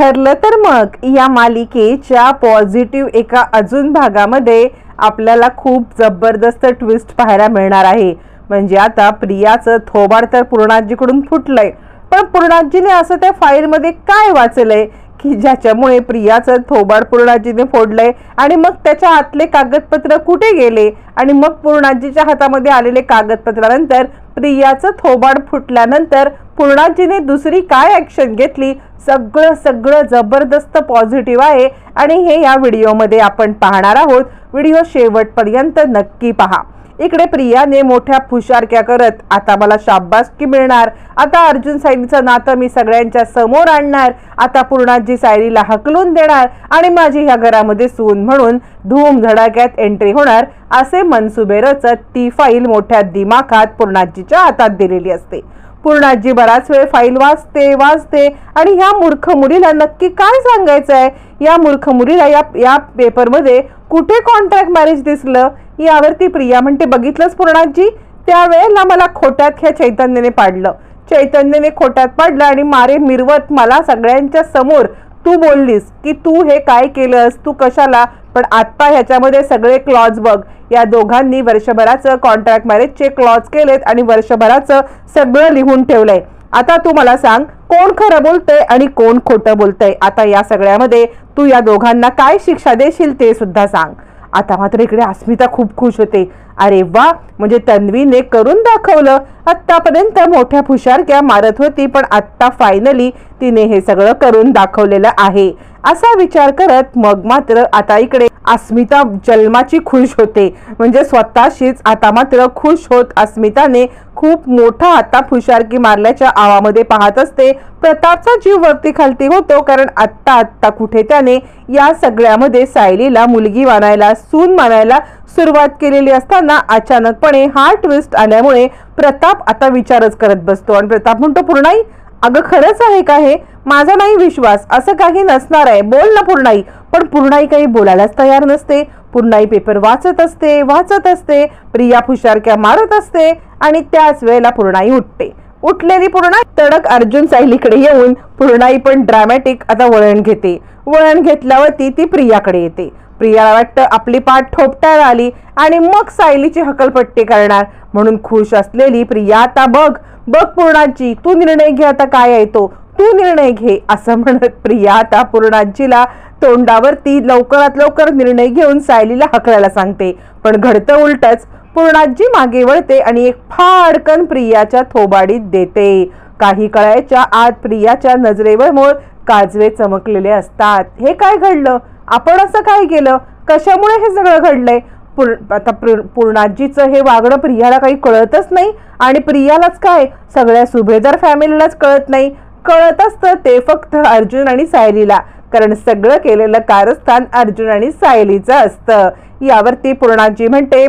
ठरलं तर मग या मालिकेच्या पॉझिटिव्ह एका अजून भागामध्ये आपल्याला खूप जबरदस्त ट्विस्ट पाहायला मिळणार आहे. म्हणजे आता प्रियाचं थोबाड तर पूर्णाजीकडून फुटलंय. पण पूर्णाजीने असं त्या फाईलमध्ये काय वाचलंय? की ज्याच्यामुळे प्रियाचं थोबाड पूर्णाजीने फोडलंय आणि मग त्याच्या आतले कागदपत्र कुठे गेले? आणि मग पूर्णाजीच्या हातामध्ये आलेले कागदपत्रानंतर प्रियाचं थोबाड फुटल्यानंतर पूर्णाजीने दुसरी काय ॲक्शन घेतली? सगळं सगळं जबरदस्त पॉझिटिव्ह आहे. आणि हे या व्हिडिओमध्ये आपण पाहणार आहोत. व्हिडिओ शेवटपर्यंत नक्की पहा. इकडे प्रियाने मोठ्या फुशारक्या करत आता मला शाबासकी मिळणार? आता अर्जुन सायलीचं नातं मी सगळ्यांच्या समोर आणणार. आता पूर्णाजी सायलीला हकलून देणार आणि माझी ह्या घरामध्ये सून म्हणून धूम धडाक्यात एंट्री होणार असे मनसुबे रचत ती फाईल मोठ्या दिमाखात पूर्णाजीच्या हातात दिलेली असते. पूर्णाजी बराच वेळ फाईल वाचते वाचते आणि ह्या मूर्ख मुलीला नक्की काय सांगायचं आहे या मूर्ख मुलीला या या पेपरमध्ये कुठे कॉन्ट्रॅक्ट मॅरेज दिसलं? यावरती प्रिया म्हणते बघितलंच पूर्णाजी? त्यावेळेला मला खोट्यात ह्या चैतन्याने पाडलं. चैतन्याने खोट्यात पाडलं आणि मारे मिरवत मला सगळ्यांच्या समोर. तू बोललीस की तू हे काय केलंस? तू कशाला? पण आत्ता ह्याच्यामध्ये सगळे क्लॉज बघ. या दोघांनी वर्षभराचं कॉन्ट्रॅक्ट मॅरेजचे क्लॉज केलेत आणि वर्षभराचं सगळं लिहून ठेवलंय. आता तू मला सांग कोण खरं बोलतंय आणि कोण खोटं बोलतंय? आता या सगळ्यामध्ये तू या दोघांना काय शिक्षा देशील ते सुद्धा सांग. आता मात्र इकडे अस्मिता खूप खुश होते. अरे वा! म्हणजे तन्वीने करून दाखवलं. आत्तापर्यंत मोठ्या फुशारक्या मारत होती पण आत्ता फायनली तिने हे सगळं करून दाखवलेलं आहे. असा विचार करत मग मात्र आता इकडे अस्मिता जन्माची खुश होते. म्हणजे स्वतःशीच आता मात्र खुश होत अस्मिताने खूप मोठा आता फुशारकी मारल्याच्या आवामध्ये पाहत असते. प्रतापचा जीव वरती खालती होतो कारण आत्ता आत्ता कुठे त्याने या सगळ्यामध्ये सायलीला मुलगी मानायला सून मानायला सुरुवात केलेली असताना अचानकपणे हा ट्विस्ट आल्यामुळे प्रताप आता विचारच करत बसतो. आणि प्रताप म्हणतो पूर्णाई अगं खरंच आहे का हे? माझा नाही विश्वास. असं काही नसणार आहे. बोल ना पूर्णाई. पण पूर्णाई काही बोलायलाच तयार नसते. पूर्णाई पेपर वाचत असते वाचत असते. प्रिया फुशारक्या मारत असते. आणि त्याच वेळेला पूर्णाई उठते. उठलेली पूर्णा तडक अर्जुन सायलीकडे येऊन पूर्णाई पण ड्रामॅटिक आता वळण घेते. वळण घेतल्यावरती ती प्रियाकडे येते. प्रियाला वाटतं आपली पाठ ठोपटायला आली आणि मग सायलीची हकलपट्टी करणार. म्हणून खुश असलेली प्रिया आता बघ बघ पूर्णाजी तू निर्णय घे आता काय येतो तू? निर्णय घे असं म्हणत प्रिया आता पूर्णाजीला तोंडावरती लवकरात लवकर निर्णय घेऊन सायलीला हकलायला सांगते. पण घडतं उलटच पूर्णाजी मागे वळते आणि एक फाडकन प्रियाच्या थोबाडीत देते. काही कळायच्या आत प्रियाच्या नजरेवर मोळ काजवे चमकलेले असतात. हे काय घडलं? आपण असं काय केलं? कशामुळे हे सगळं घडलंय? पूर्ण आता पूर्णाजीचं हे वागणं प्रियाला काही कळतच नाही. आणि प्रियालाच काय? सगळ्या सुभेदार फॅमिलीलाच कळत नाही. कळत असतं ते फक्त अर्जुन आणि सायलीला. कारण सगळं केलेलं कारस्थान अर्जुन आणि सायलीचं असतं. यावरती पूर्णाजी म्हणते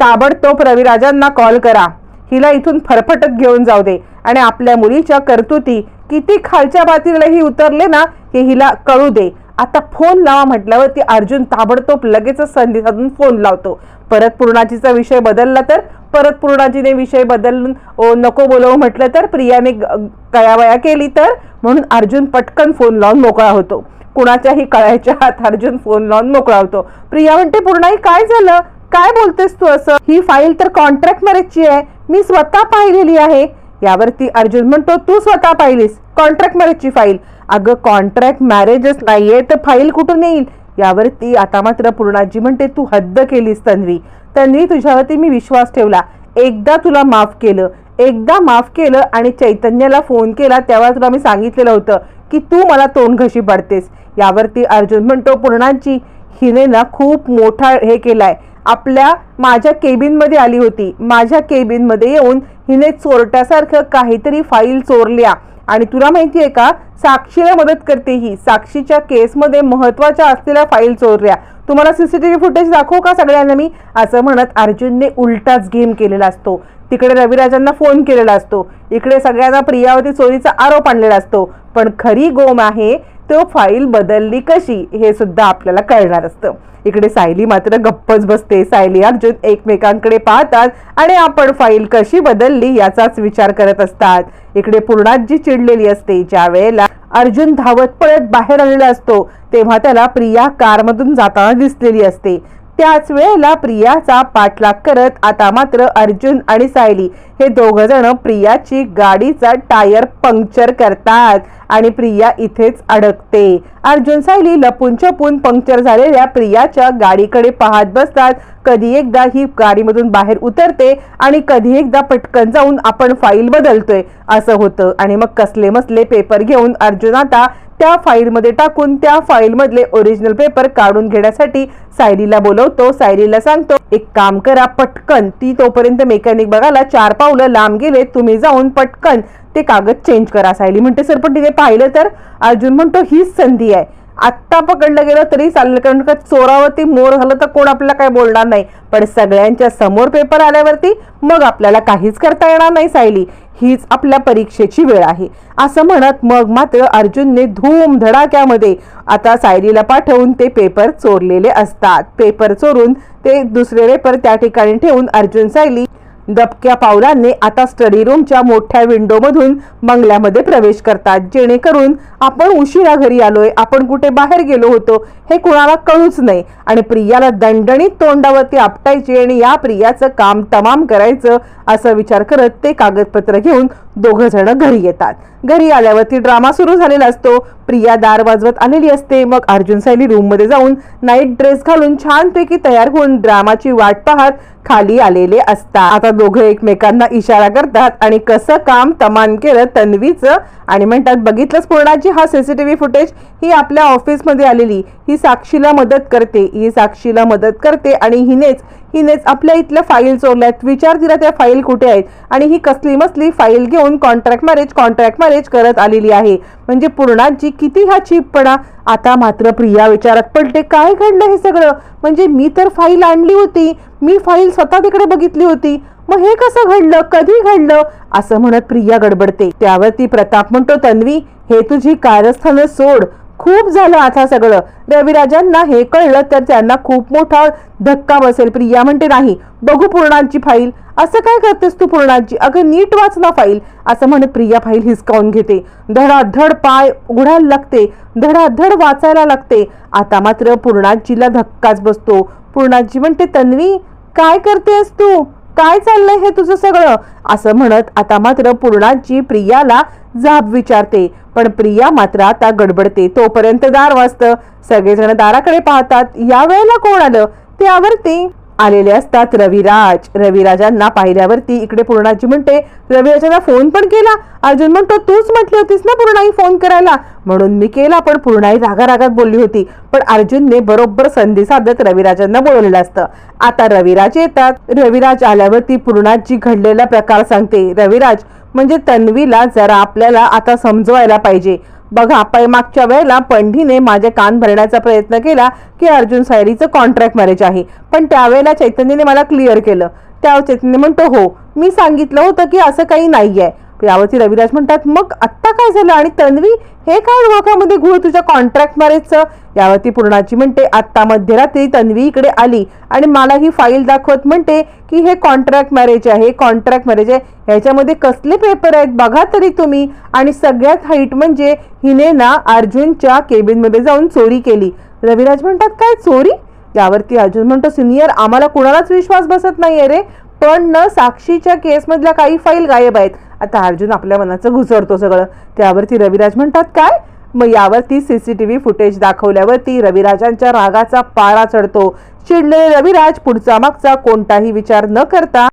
ताबडतोब रविराजांना कॉल करा. हिला इथून फरफटत घेऊन जाऊ दे. आणि आपल्या मुलीच्या कर्तुती किती खालच्या पातळीलाही उतरले ना हे हिला कळू दे. आता फोन लावा म्हटल्यावरती अर्जुन ताबडतोब लगेचच संधी साधून फोन लावतो. परत पूर्णाजीचा विषय बदलला तर? परत पूर्णाजीने विषय बदलून ओ नको बोलवू म्हटलं तर? प्रियाने ग- कयावया केली तर? म्हणून अर्जुन पटकन फोन लावून मोकळा होतो. कुणाच्याही कळायच्या हात अर्जुन फोन लावून मोकळा होतो. प्रिया म्हणते पूर्णाई काय झालं? काय बोलतेस तू असं? ही फाईल तर कॉन्ट्रॅक्ट मॅरेजची आहे. मी स्वतः पाहिलेली आहे. यावरती अर्जुन म्हणतो तू स्वतः पाहिलीस? कॉन्ट्रॅक्ट मॅरेजची फाईल. अगं कॉन्ट्रॅक्ट मॅरेजच नाहीये तर फाईल कुठून येईल? यावरती आता मात्र पूर्णाजी म्हणते तू हद्द केलीस तन्वी. तन्वी तुझ्यावरती मी विश्वास ठेवला. एकदा तुला माफ केलं. एकदा माफ केलं आणि चैतन्याला फोन केला तेव्हा तुला मी सांगितलेलं होतं की तू मला तोंड घशी पडतेस. यावरती अर्जुन म्हणतो पूर्णाजी हिने ना खूप मोठा हे केलाय. आपल्या माझ्या केबिनमध्ये आली होती. माझ्या केबिनमध्ये येऊन हिने चोरट्यासारखं काहीतरी फाईल चोरल्या. आणि तुला माहिती आहे का? साक्षीला मदत करते ही. साक्षीच्या केसमध्ये महत्त्वाच्या असलेल्या फाईल चोरल्या. तुम्हाला सीसीटीव्ही फुटेज दाखवू का सगळ्यांना मी? असं म्हणत अर्जुनने उलटाच गेम केलेला असतो. तिकडे रविराजांना फोन केलेला असतो. इकडे सगळ्यांना प्रियावती चोरीचा आरोप आणलेला असतो. पण खरी गोम आहे तो फाईल बदलली कशी हे सुद्धा आपल्याला कळणार असतं. इकडे सायली मात्र गप्पच बसते. सायली अर्जुन एकमेकांकडे पाहतात आणि आपण फाईल कशी बदलली याचाच विचार करत असतात. इकडे पूर्णाजी चिडलेली असते. ज्या वेळेला अर्जुन धावत पळत बाहेर आलेला असतो तेव्हा त्याला प्रिया कारमधून जाताना दिसलेली असते. त्याच वेळेला प्रियाचा पाठलाग करत आता मात्र अर्जुन आणि सायली हे दोघ जण प्रियाची गाडीचा टायर पंक्चर करतात आणि प्रिया इथेच अडकते. अर्जुन सायली लपून छपून पंक्चर झालेल्या प्रियाच्या गाडीकडे पाहत बसतात. कधी एकदा ही गाडीमधून बाहेर उतरते आणि कधी एकदा पटकन जाऊन आपण फाईल बदलतोय असं होतं. आणि मग कसले मसले पेपर घेऊन अर्जुन आता त्या फाईलमध्ये टाकून त्या फाईलमधले ओरिजिनल पेपर काढून घेण्यासाठी सायलीला बोलवतो. सायलीला सांगतो एक काम करा पटकन. ती तोपर्यंत मेकॅनिक बघायला चार पावलं लांब गेले. तुम्ही जाऊन पटकन ते कागद चेंज करा सायली म्हणते. सर पण तिने पाहिलं तर? अर्जुन म्हणतो हीच संधी आहे. आत्ता पकडलं गेलं तरी चाललं कारण का चोरावरती मोर झालं तर कोण आपल्याला काय बोलणार नाही. पण सगळ्यांच्या समोर पेपर आल्यावरती मग आपल्याला काहीच करता येणार नाही सायली. हीच आपल्या परीक्षेची वेळ आहे. असं म्हणत मग मात्र अर्जुनने धूम धडाक्यामध्ये आता सायरीला पाठवून ते पेपर चोरलेले असतात. पेपर चोरून ते दुसरे पेपर त्या ठिकाणी ठेवून अर्जुन सायली दबक्या पावलांनी आता स्टडी रूमच्या मोठ्या विंडोमधून बंगल्यामध्ये प्रवेश करतात. जेणेकरून आपण उशिरा घरी आलोय आपण कुठे बाहेर गेलो होतो हे कुणाला कळूच नाही. आणि प्रियाला दणदणीत तोंडावरती आपटायची आणि या प्रियाचं काम तमाम करायचं असा विचार करत ते कागदपत्र घेऊन दोघ जण घरी येतात. घरी आल्यावरती ड्रामा सुरू झालेला असतो. प्रिया दार वाजवत आलेली असते. मग अर्जुन सायली रूममध्ये जाऊन नाईट ड्रेस घालून छानपैकी तयार होऊन ड्रामाची वाट पाहत खाली आलेले असतात. आता दोघं एकमेकांना इशारा करतात आणि कसं काम तमान केलं तन्वीचं आणि म्हणतात बघितलंच पूर्णाची हा सीसीटीव्ही फुटेज ही आपल्या ऑफिसमध्ये आलेली. ही साक्षीला मदत करते. ही साक्षीला मदत करते आणि हिनेच हिनेच आपल्या इथल्या फाईल चोरल्यात. विचार तिला त्या फाईल कुठे आहेत? आणि ही कसली मसली फाईल घेऊन कॉन्ट्रॅक्ट मॅरेज कॉन्ट्रॅक्ट मॅरेज करत आलेली आहे. म्हणजे पूर्णाची किती हा चीपपणा? आता मात्र प्रिया विचारात पडते काय घडलं हे सगळं? म्हणजे मी तर फाईल आणली होती. मी फाईल स्वतः तिकडे बघितली होती. मग हे कसं घडलं? कधी घडलं? असं म्हणत प्रिया गडबडते. त्यावरती प्रताप म्हणतो तन्वी हे तुझी कारस्थानं सोड. खूप झालं आता सगळं. रविराजांना हे कळलं तर त्यांना खूप मोठा धक्का बसेल. प्रिया म्हणते नाही बघू पूर्णांची फाईल. असं काय करतेस तू पूर्णांची? अगं नीट वाच ना फाईल. असं म्हणत प्रिया फाईल हिसकावून घेते. धडाधड पाय उघडायला लागते. धडाधड वाचायला लागते. आता मात्र पूर्णाजीला धक्काच बसतो. पूर्णाजी म्हणते तन्वी काय करतेस तू? काय चाललंय हे तुझं सगळं? असं म्हणत आता मात्र पूर्णाजी प्रियाला जाब विचारते. पण प्रिया मात्र आता गडबडते. तोपर्यंत दार वाजतं. सगळेजण दाराकडे पाहतात. या वेळेला कोण आलं? त्यावरती आलेले असतात रविराज. रविराजांना पाहिल्यावरती इकडे पूर्णाची म्हणते रविराजांना फोन पण केला. अर्जुन म्हणतो तूच म्हटली होतीस ना पूर्णाई फोन करायला? म्हणून मी केला पण पूर्णाई रागा रागात बोलली होती. पण अर्जुनने बरोबर संधी साधत रविराजांना बोलवलेलं असतं. आता रविराज येतात. रविराज आल्यावरती पूर्णाची घडलेला प्रकार सांगते. रविराज म्हणजे तन्वीला जरा आपल्याला आता समजवायला पाहिजे. बघा पैमागच्या वेळेला पंढीने माझे कान भरण्याचा प्रयत्न केला की अर्जुन सायरीचं कॉन्ट्रॅक्ट मॅरेज आहे. पण त्यावेळेला चैतन्यने मला क्लिअर केलं. त्या चैतन्य म्हणतो हो मी सांगितलं होतं की असं काही नाही आहे यावरती रविराज म्हणतात मग आत्ता काय झालं? आणि तन्वी हे काय ओळखामध्ये घुळ तुझ्या कॉन्ट्रॅक्ट मॅरेजचं यावरती पूर्णाची म्हणते आत्ता मध्यरात्री तन्वी इकडे आली आणि मला ही फाईल दाखवत म्हणते की हे कॉन्ट्रॅक्ट मॅरेज आहे कॉन्ट्रॅक्ट मॅरेज आहे. ह्याच्यामध्ये कसले पेपर आहेत बघा तरी तुम्ही. आणि सगळ्यात हाईट म्हणजे हिने ना अर्जुनच्या केबिनमध्ये जाऊन चोरी केली. रविराज म्हणतात काय चोरी? यावरती अर्जुन म्हणतो सिनियर आम्हाला कुणालाच विश्वास बसत नाहीये रे. पण न साक्षीच्या केसमधल्या काही फाईल गायब आहेत. आता अर्जुन आपल्या मनाचं घुसरतो सगळं. त्यावरती रविराज म्हणतात काय? मग यावरती सीसीटीव्ही फुटेज दाखवल्यावरती रविराजांच्या रागाचा पारा चढतो. चिडले रविराज पुढचा मागचा कोणताही विचार न करता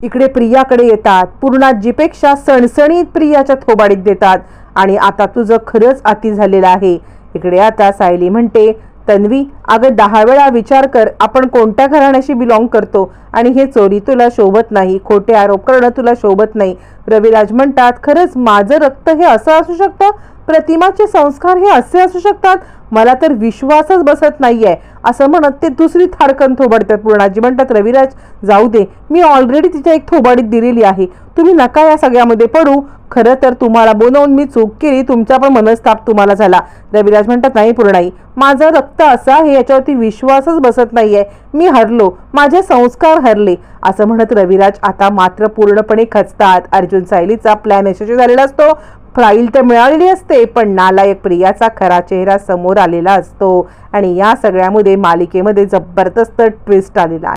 इकडे प्रियाकडे येतात. पूर्णाजीपेक्षा सणसणीत प्रियाच्या थोबाडीत देतात. आणि आता तुझं खरंच अति झालेलं आहे. इकडे आता सायली म्हणते तन्वी अगं दहा वेळा विचार कर आपण कोणत्या घराण्याशी बिलॉंग करतो? आणि हे चोरी तुला शोभत नाही खोटे आरोप करणं तुला शोभत नाही. रविराज म्हणतात खरंच माझं रक्त हे असं असू शकतं? प्रतिमाचे संस्कार हे असे असू शकतात? मला तर विश्वासच बसत नाहीये. असं म्हणत ते दुसरी थाडकन थोबाडतात. पूर्णाजी म्हणतात रविराज जाऊ दे. मी ऑलरेडी तिच्या एक थोबाडीत दिलेली आहे. तुम्ही नका या सगळ्यामध्ये पडू. खरं तर तुम्हाला बोलवून मी चूक केली तुमचा पण मनस्ताप तुम्हाला झाला. रविराज म्हणतात नाही पूर्णाई माझं रक्त असं आहे याच्यावरती विश्वासच बसत नाहीये. मी हरलो माझे संस्कार हरले. असं म्हणत रविराज आता मात्र पूर्णपणे खचतात. अर्जुन सायलीचा प्लॅन यशस्वी झालेला असतो. फाईल तर मिळालेली असते पण नालायक प्रियाचा खरा चेहरा समोर आलेला असतो. आणि या सगळ्यामध्ये मालिकेमध्ये जबरदस्त ट्विस्ट आलेला आहे.